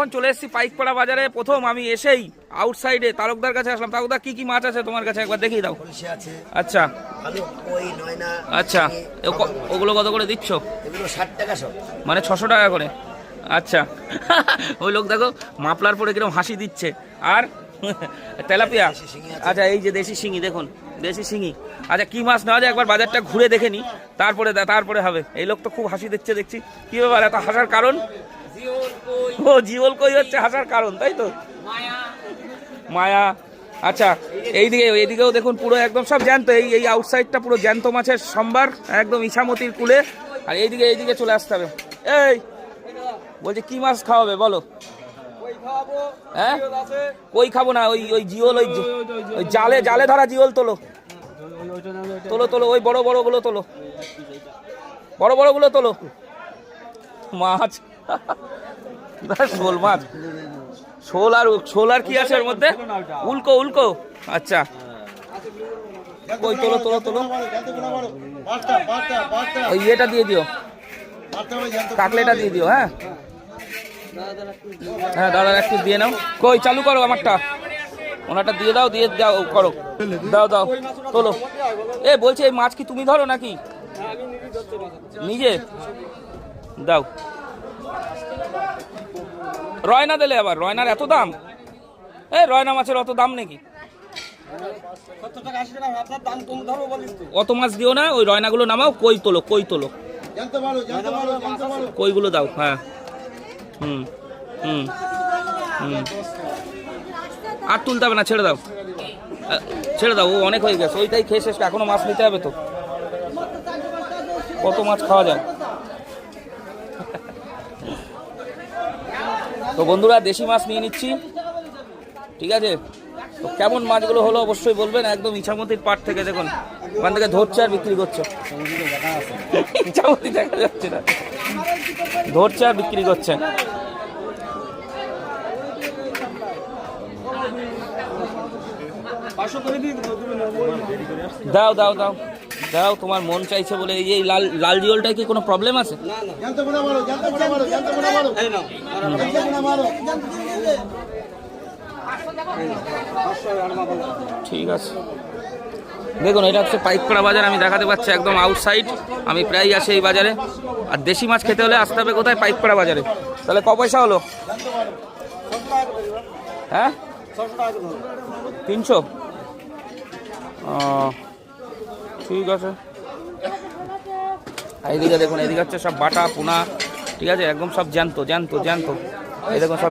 এখন চলে এসেছি পাইকপাড়া বাজারে। প্রথম আমি এসেই আউটসাইডে তারকদার কাছে আসলাম। তালুকদার কি কি মাছ আছে তোমার কাছে? একবার দেখিয়ে দাও। আচ্ছা। আচ্ছা। ওগুলো কত করে দিচ্ছ? মানে ছশো টাকা করে। আচ্ছা। ওই লোক দেখো মাপলার পরে কীরকম হাসি দিচ্ছে। আর তেলাপিয়া। আচ্ছা এই যে দেশি শিঙি দেখুন। দেশি শিঙি। আচ্ছা কি মাছ নেওয়া যায়? একবার বাজারটা ঘুরে দেখে নি। তারপরে তারপরে হবে। এই লোক তো খুব হাসি দিচ্ছে দেখছি। কি ব্যাপার? এত হাসার কারণ? ও জিওল কই হচ্ছে হাসার কারণ, তাই তো? মায়া। আচ্ছা এইদিকে, এইদিকেও দেখুন পুরো একদম সব জ্যান্ত, এই এই আউটসাইডটা পুরো জ্যান্ত মাছের সম্ভার, একদম ইছামতির কুলে। আর এইদিকে এইদিকে চলে আসতে হবে। এই, বলছি, কি মাছ খাওয়াবে, বলো? হ্যাঁ? কই খাব না, ওই ওই জিওল, ওই ওই জালে জালে ধরা জিওল তোলো। তোলো তোলো, ওই বড় বড়গুলো তোলো। বড় বড়গুলো তোলো। মাছ। শোল মাছ। শোল আর শোল আর কি আছে এর মধ্যে? উল্কো উল্কো। আচ্ছা। কই, তোলো তোলো তোলো। ওই ইয়েটা দিয়ে দিও। কাকলেটা দিয়ে দিও হ্যাঁ? হ্যাঁ দাদা একটু দিয়ে নাও। কই, চালু করো আমারটা। ওনারটা দিয়ে দাও দিয়ে দাও, করো। দাও দাও। তোলো। এ, বলছি, এই মাছ কি তুমি ধরো নাকি? নিজে? দাও। রয়না দিলে আবার, রয়নার এত দাম? এ রয়না মাছের অত দাম নাকি? অত মাছ দিও না, ওই রয়নাগুলো নামাও, কই তোলো কই তোলো? কইগুলো দাও হ্যাঁ। হুম হুম হুম। আর তুলতে হবে না, ছেড়ে দাও। ছেড়ে দাও, ও অনেক হয়ে গেছে, ওইটাই খেয়ে শেষ এখনও মাছ নিতে হবে তো। কত মাছ খাওয়া যায়? তো বন্ধুরা, দেশি মাছ নিয়ে নিচ্ছি। ঠিক আছে? তো কেমন মাছগুলো হলো অবশ্যই বলবেন, একদম ইছামতির পাট থেকে দেখুন, ওখান থেকে ধরছে আর বিক্রি করছে। ইছামতি দেখা যাচ্ছে না। ধরছে আর বিক্রি করছে। দাও দাও দাও। দাও তোমার মন চাইছে বলে এই যে লাল লাল জিওলটায় কি কোনো প্রবলেম আছে? ঠিক আছে। দেখুন এটা হচ্ছে পাইকপাড়া বাজার আমি দেখাতে পাচ্ছি একদম আউটসাইড আমি প্রায় আসি এই বাজারে। আর দেশি মাছ খেতে হলে আসতে হবে কোথায়? পাইকপাড়া বাজারে। তাহলে ক পয়সা হলো? হ্যাঁ? তিনশো? ও, ঠিক আছে। এইদিকে দেখুন, এইদিকে হচ্ছে সব বাটা, পোনা, ঠিক আছে? একদম সব জ্যান্ত জ্যান্ত জ্যান্ত। এই দেখুন সব